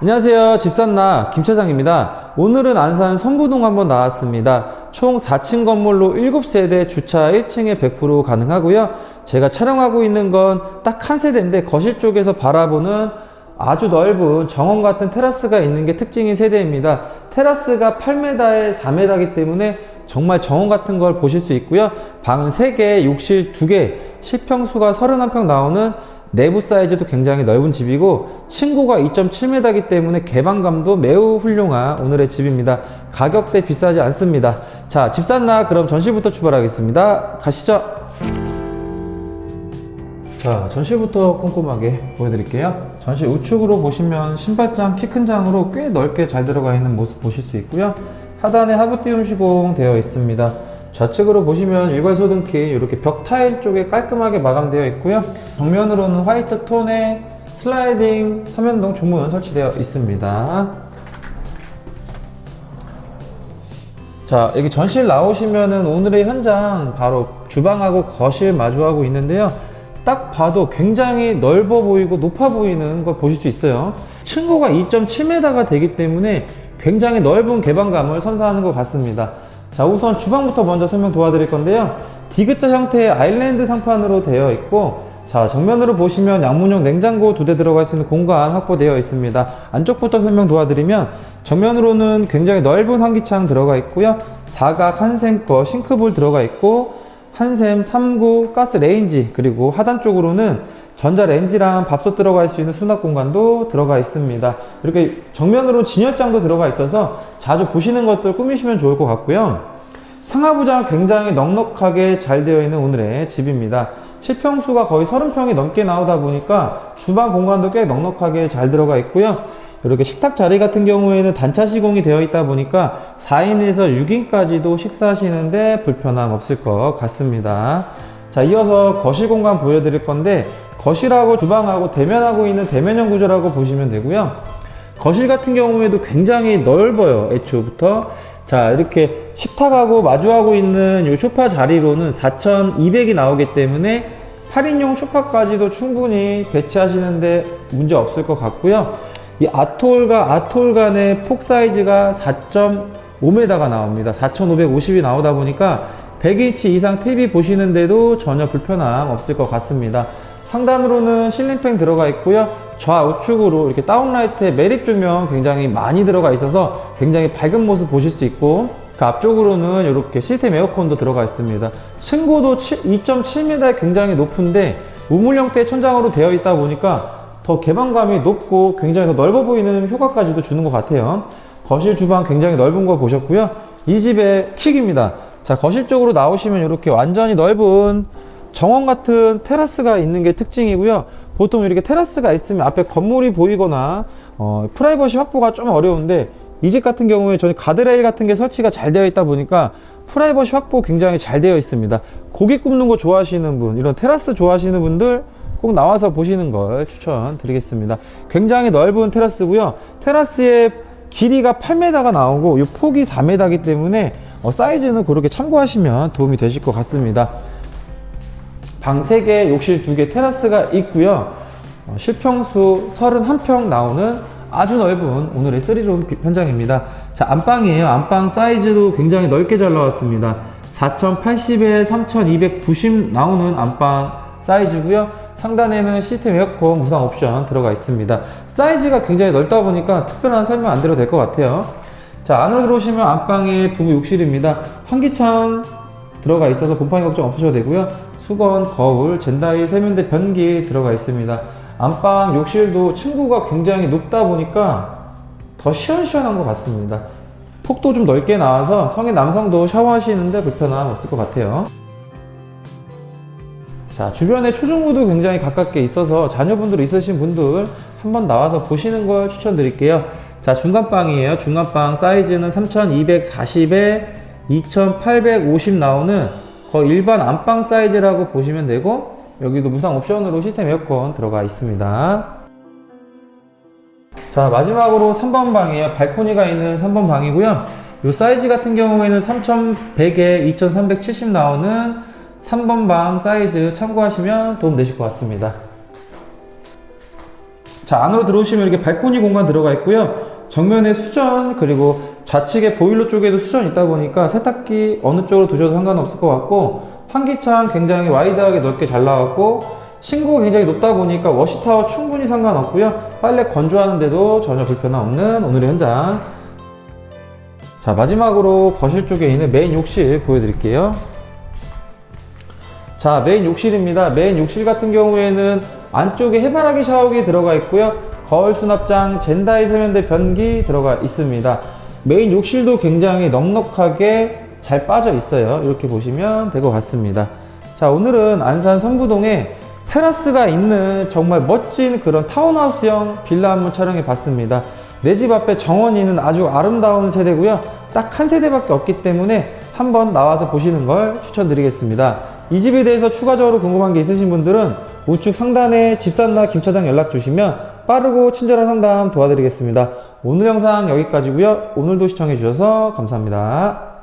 안녕하세요. 집산나 김차장입니다. 오늘은 안산 선부동 한번 나왔습니다. 총 4층 건물로 7세대 주차 1층에 100% 가능하고요. 제가 촬영하고 있는 건 딱 한 세대인데 거실 쪽에서 바라보는 아주 넓은 정원 같은 테라스가 있는 게 특징인 세대입니다. 테라스가 8m에 4m이기 때문에 정말 정원 같은 걸 보실 수 있고요. 방은 3개, 욕실 2개, 실평수가 31평 나오는 내부 사이즈도 굉장히 넓은 집이고 층고가 2.7m이기 때문에 개방감도 매우 훌륭한 오늘의 집입니다. 가격대 비싸지 않습니다. 자, 집 샀나? 그럼 전시부터 출발하겠습니다. 가시죠. 자, 전시부터 꼼꼼하게 보여드릴게요. 전시 우측으로 보시면 신발장 키 큰 장으로 꽤 넓게 잘 들어가 있는 모습 보실 수 있고요. 하단에 하부 띄움 시공 되어 있습니다. 좌측으로 보시면 일괄 소등키 이렇게 벽 타일 쪽에 깔끔하게 마감되어 있고요. 정면으로는 화이트 톤의 슬라이딩 3연동 주문 설치되어 있습니다. 자, 여기 전실 나오시면은 오늘의 현장 바로 주방하고 거실 마주하고 있는데요. 딱 봐도 굉장히 넓어 보이고 높아 보이는 걸 보실 수 있어요. 층고가 2.7m가 되기 때문에 굉장히 넓은 개방감을 선사하는 것 같습니다. 자, 우선 주방부터 먼저 설명 도와드릴 건데요. 디귿자 형태의 아일랜드 상판으로 되어 있고, 자, 정면으로 보시면 양문형 냉장고 두 대 들어갈 수 있는 공간 확보되어 있습니다. 안쪽부터 설명 도와드리면, 정면으로는 굉장히 넓은 환기창 들어가 있고요. 사각 한샘거 싱크볼 들어가 있고, 한샘 3구 가스 레인지, 그리고 하단 쪽으로는 전자레인지랑 밥솥 들어갈 수 있는 수납 공간도 들어가 있습니다. 이렇게 정면으로 진열장도 들어가 있어서 자주 보시는 것들 꾸미시면 좋을 것 같고요. 상하부장 굉장히 넉넉하게 잘 되어 있는 오늘의 집입니다. 실평수가 거의 30평이 넘게 나오다 보니까 주방 공간도 꽤 넉넉하게 잘 들어가 있고요. 이렇게 식탁 자리 같은 경우에는 단차 시공이 되어 있다 보니까 4인에서 6인까지도 식사하시는데 불편함 없을 것 같습니다. 자, 이어서 거실 공간 보여드릴 건데 거실하고 주방하고 대면하고 있는 대면형 구조라고 보시면 되고요. 거실 같은 경우에도 굉장히 넓어요. 애초부터. 자, 이렇게 식탁하고 마주하고 있는 이 소파 자리로는 4,200이 나오기 때문에 8인용 소파까지도 충분히 배치하시는데 문제 없을 것 같고요. 이 아톨과 아톨 간의 폭 사이즈가 4.5m가 나옵니다. 4,550이 나오다 보니까 100인치 이상 TV 보시는데도 전혀 불편함 없을 것 같습니다. 상단으로는 실링팬 들어가 있고요. 좌우측으로 이렇게 다운라이트에 매립 조명 굉장히 많이 들어가 있어서 굉장히 밝은 모습 보실 수 있고 그 앞쪽으로는 이렇게 시스템 에어컨도 들어가 있습니다. 층고도 2.7m 굉장히 높은데 우물 형태의 천장으로 되어 있다 보니까 더 개방감이 높고 굉장히 더 넓어 보이는 효과까지도 주는 것 같아요. 거실 주방 굉장히 넓은 거 보셨고요. 이 집의 킥입니다. 자, 거실 쪽으로 나오시면 이렇게 완전히 넓은 정원 같은 테라스가 있는 게 특징이고요. 보통 이렇게 테라스가 있으면 앞에 건물이 보이거나 어, 프라이버시 확보가 좀 어려운데 이 집 같은 경우에 저희 가드레일 같은 게 설치가 잘 되어 있다 보니까 프라이버시 확보 굉장히 잘 되어 있습니다. 고기 굽는 거 좋아하시는 분, 이런 테라스 좋아하시는 분들 꼭 나와서 보시는 걸 추천드리겠습니다. 굉장히 넓은 테라스고요. 테라스의 길이가 8m가 나오고 이 폭이 4m이기 때문에 어, 사이즈는 그렇게 참고하시면 도움이 되실 것 같습니다. 방 3개, 욕실 2개, 테라스가 있고요. 어, 실평수 31평 나오는 아주 넓은 오늘의 3룸 현장입니다. 자, 안방이에요. 안방 사이즈도 굉장히 넓게 잘 나왔습니다. 4080에 3290 나오는 안방 사이즈고요. 상단에는 시스템 에어컨 무상 옵션 들어가 있습니다. 사이즈가 굉장히 넓다 보니까 특별한 설명 안 드려도 될 것 같아요. 자, 안으로 들어오시면 안방의 부부 욕실입니다. 환기창 들어가 있어서 곰팡이 걱정 없으셔도 되고요. 수건, 거울, 젠다이, 세면대, 변기 들어가 있습니다. 안방 욕실도 층고가 굉장히 높다 보니까 더 시원시원한 것 같습니다. 폭도 좀 넓게 나와서 성인 남성도 샤워하시는데 불편함 없을 것 같아요. 자, 주변에 초중고도 굉장히 가깝게 있어서 자녀분들 있으신 분들 한번 나와서 보시는 걸 추천드릴게요. 자, 중간방이에요. 중간방 사이즈는 3240에 2850 나오는 거의 일반 안방 사이즈라고 보시면 되고 여기도 무상 옵션으로 시스템 에어컨 들어가 있습니다. 자 마지막으로 3번 방이에요. 발코니가 있는 3번 방이고요. 이 사이즈 같은 경우에는 3100에 2370 나오는 3번 방 사이즈 참고하시면 도움 되실 것 같습니다. 자, 안으로 들어오시면 이렇게 발코니 공간 들어가 있고요. 정면에 수전, 그리고 좌측에 보일러 쪽에도 수전 있다 보니까 세탁기 어느 쪽으로 두셔도 상관없을 것 같고, 환기창 굉장히 와이드하게 넓게 잘 나왔고, 싱고가 굉장히 높다 보니까 워시타워 충분히 상관없고요. 빨래 건조하는데도 전혀 불편함 없는 오늘의 현장. 자, 마지막으로 거실 쪽에 있는 메인 욕실 보여드릴게요. 자, 메인 욕실입니다. 메인 욕실 같은 경우에는 안쪽에 해바라기 샤워기 들어가 있고요. 거울 수납장, 젠다이 세면대 변기 들어가 있습니다. 메인 욕실도 굉장히 넉넉하게 잘 빠져 있어요. 이렇게 보시면 될 것 같습니다. 자, 오늘은 안산 선부동에 테라스가 있는 정말 멋진 그런 타운하우스형 빌라 한번 촬영해 봤습니다. 내 집 앞에 정원이 있는 아주 아름다운 세대고요. 딱 한 세대밖에 없기 때문에 한번 나와서 보시는 걸 추천드리겠습니다. 이 집에 대해서 추가적으로 궁금한 게 있으신 분들은 우측 상단에 집산나 김 차장 연락 주시면 빠르고 친절한 상담 도와드리겠습니다. 오늘 영상 여기까지고요. 오늘도 시청해 주셔서 감사합니다.